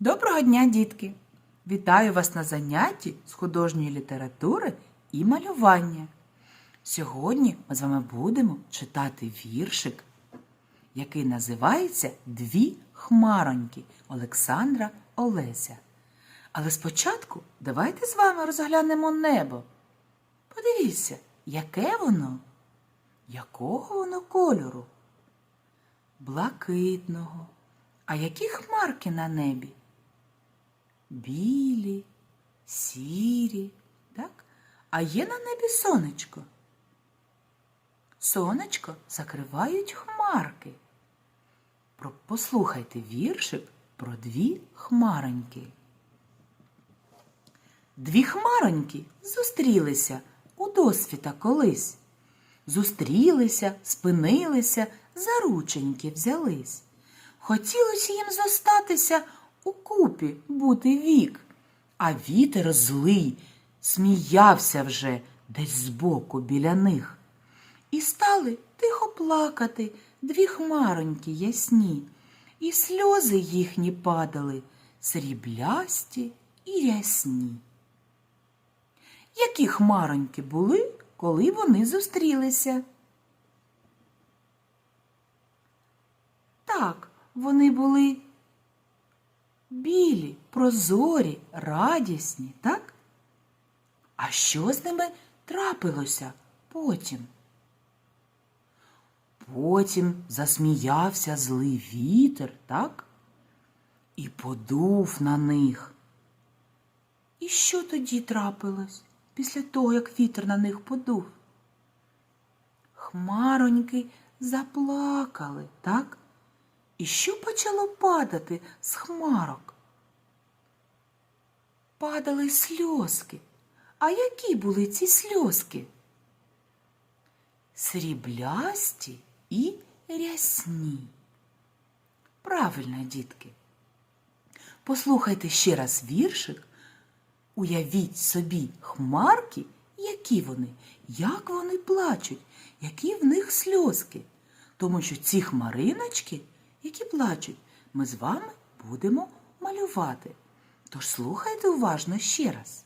Доброго дня, дітки! Вітаю вас на занятті з художньої літератури і малювання. Сьогодні ми з вами будемо читати віршик, який називається Дві хмароньки Олександра Олеся. Але спочатку давайте з вами розглянемо небо. Подивіться, яке воно, якого воно кольору? Блакитного. А які хмарки на небі? Білі, сірі, так? А є на небі сонечко. Сонечко закривають хмарки. Послухайте віршик про дві хмароньки. Дві хмароньки зустрілися у досвіта колись. Зустрілися, спинилися, за рученьки взялись. Хотілося їм зостатися у купі бути вік, а вітер злий сміявся вже десь збоку біля них. І стали тихо плакати дві хмароньки ясні, і сльози їхні падали, сріблясті і рясні. Які хмароньки були, коли вони зустрілися? Так, вони були білі, прозорі, радісні, так? А що з ними трапилося потім? Потім засміявся злий вітер, так? І подув на них. І що тоді трапилось після того, як вітер на них подув? Хмароньки заплакали, так? І що почало падати з хмарок? Падали сльозки. А які були ці сльозки? Сріблясті і рясні. Правильно, дітки. Послухайте ще раз віршик. Уявіть собі хмарки, які вони, як вони плачуть, які в них сльозки. Тому що ці хмариночки, які плачуть, ми з вами будемо малювати. Тож слухайте уважно ще раз.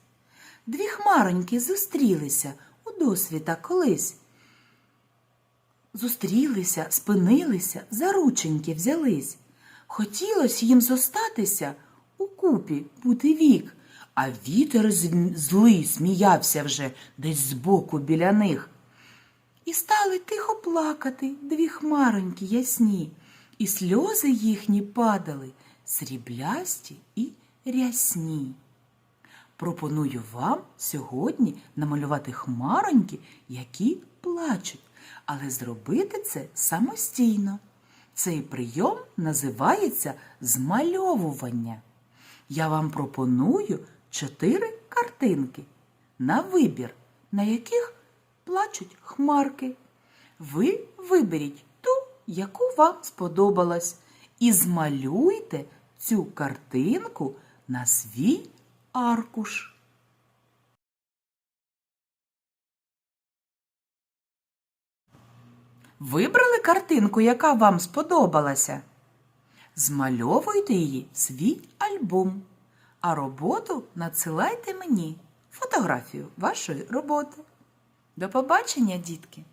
Дві хмароньки зустрілися у досвіта колись. Зустрілися, спинилися, за рученьки взялись. Хотілось їм зостатися у купі бути вік, а вітер злий сміявся вже десь збоку біля них. І стали тихо плакати дві хмароньки ясні, і сльози їхні падали, сріблясті і рясні. Пропоную вам сьогодні намалювати хмароньки, які плачуть, але зробити це самостійно. Цей прийом називається змальовування. Я вам пропоную чотири картинки на вибір, на яких плачуть хмарки. Ви виберіть ту, яку вам сподобалась, і змалюйте цю картинку на свій аркуш. Вибрали картинку, яка вам сподобалася? Змальовуйте її в свій альбом, а роботу надсилайте мені фотографію вашої роботи. До побачення, дітки!